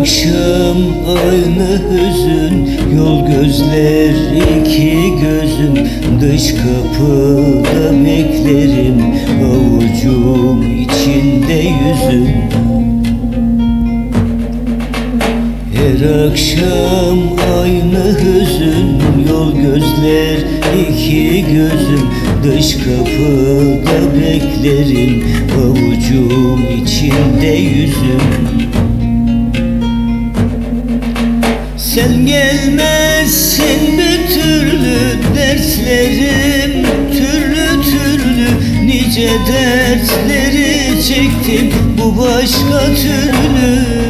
Akşam aynı hüzün Yol gözler iki gözüm. Dış kapıda beklerim Avucum içinde yüzüm Her akşam aynı hüzün Yol gözler iki gözüm. Dış kapıda beklerim Avucum içinde yüzüm. Sen gelmezsin bir türlü derslerim Türlü türlü. Nice dertleri çektim Bu başka türlü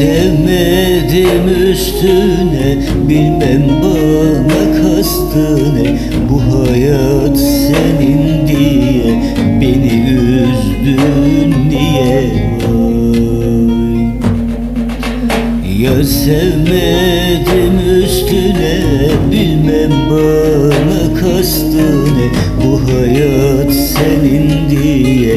Sevmedim üstüne Bilmem bana kastı ne Bu hayat senin diye Beni üzdün diye. Vay Ya sevmedim üstüne Bilmem bana kastı ne Bu hayat senin diye